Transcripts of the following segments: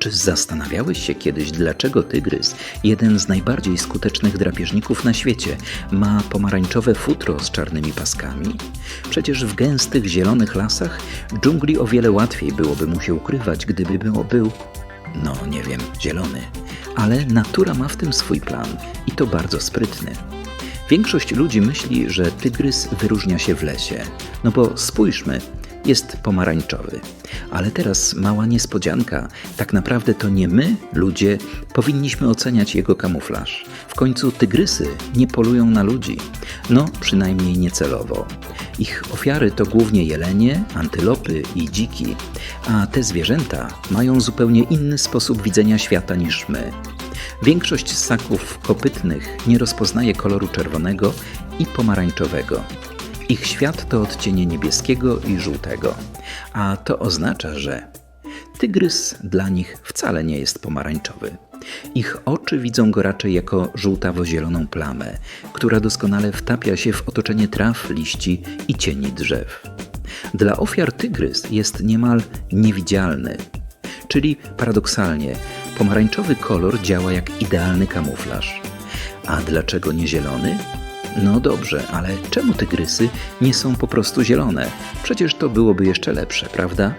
Czy zastanawiałeś się kiedyś, dlaczego tygrys, jeden z najbardziej skutecznych drapieżników na świecie, ma pomarańczowe futro z czarnymi paskami? Przecież w gęstych, zielonych lasach dżungli o wiele łatwiej byłoby mu się ukrywać, gdyby było był, no nie wiem, zielony. Ale natura ma w tym swój plan i to bardzo sprytny. Większość ludzi myśli, że tygrys wyróżnia się w lesie. No bo spójrzmy, jest pomarańczowy. Ale teraz mała niespodzianka. Tak naprawdę to nie my, ludzie, powinniśmy oceniać jego kamuflaż. W końcu tygrysy nie polują na ludzi. No, przynajmniej niecelowo. Ich ofiary to głównie jelenie, antylopy i dziki, a te zwierzęta mają zupełnie inny sposób widzenia świata niż my. Większość ssaków kopytnych nie rozpoznaje koloru czerwonego i pomarańczowego. Ich świat to odcienie niebieskiego i żółtego, a to oznacza, że tygrys dla nich wcale nie jest pomarańczowy. Ich oczy widzą go raczej jako żółtawo-zieloną plamę, która doskonale wtapia się w otoczenie traw, liści i cieni drzew. Dla ofiar tygrys jest niemal niewidzialny, czyli paradoksalnie pomarańczowy kolor działa jak idealny kamuflaż. A dlaczego nie zielony? No dobrze, ale czemu tygrysy nie są po prostu zielone? Przecież to byłoby jeszcze lepsze, prawda?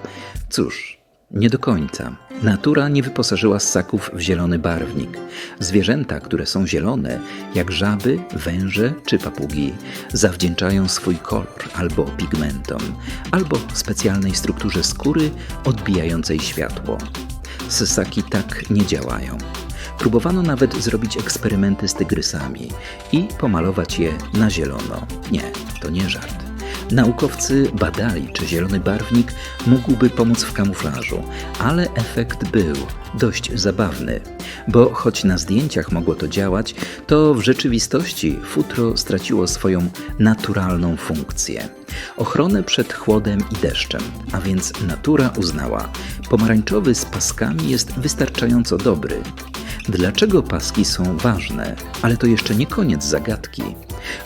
Cóż, nie do końca. Natura nie wyposażyła ssaków w zielony barwnik. Zwierzęta, które są zielone, jak żaby, węże czy papugi, zawdzięczają swój kolor albo pigmentom, albo specjalnej strukturze skóry odbijającej światło. Ssaki tak nie działają. Próbowano nawet zrobić eksperymenty z tygrysami i pomalować je na zielono. Nie, to nie żart. Naukowcy badali, czy zielony barwnik mógłby pomóc w kamuflażu, ale efekt był dość zabawny, bo choć na zdjęciach mogło to działać, to w rzeczywistości futro straciło swoją naturalną funkcję ochronę przed chłodem i deszczem, a więc natura uznała, pomarańczowy z paskami jest wystarczająco dobry. Dlaczego paski są ważne? Ale to jeszcze nie koniec zagadki.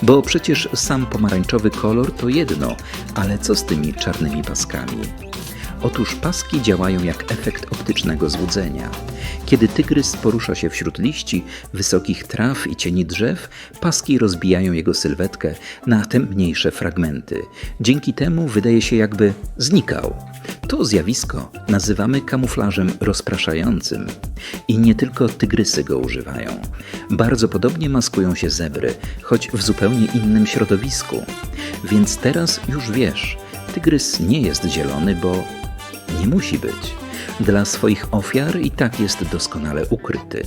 Bo przecież sam pomarańczowy kolor to jedno, ale co z tymi czarnymi paskami? Otóż paski działają jak efekt optycznego złudzenia. Kiedy tygrys porusza się wśród liści, wysokich traw i cieni drzew, paski rozbijają jego sylwetkę na te mniejsze fragmenty. Dzięki temu wydaje się jakby znikał. To zjawisko nazywamy kamuflażem rozpraszającym. I nie tylko tygrysy go używają. Bardzo podobnie maskują się zebry, choć w zupełnie innym środowisku. Więc teraz już wiesz, tygrys nie jest zielony, bo nie musi być. Dla swoich ofiar i tak jest doskonale ukryty.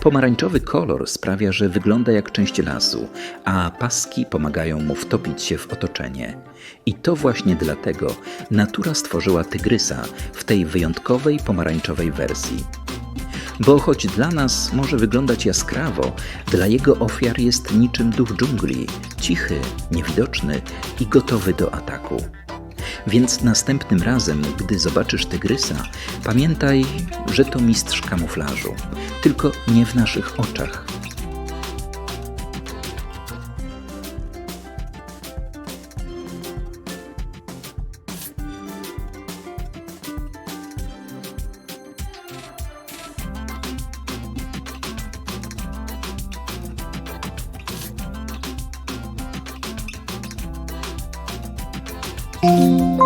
Pomarańczowy kolor sprawia, że wygląda jak część lasu, a paski pomagają mu wtopić się w otoczenie. I to właśnie dlatego natura stworzyła tygrysa w tej wyjątkowej pomarańczowej wersji. Bo choć dla nas może wyglądać jaskrawo, dla jego ofiar jest niczym duch dżungli, cichy, niewidoczny i gotowy do ataku. Więc następnym razem, gdy zobaczysz tygrysa, pamiętaj, że to mistrz kamuflażu, tylko nie w naszych oczach. Música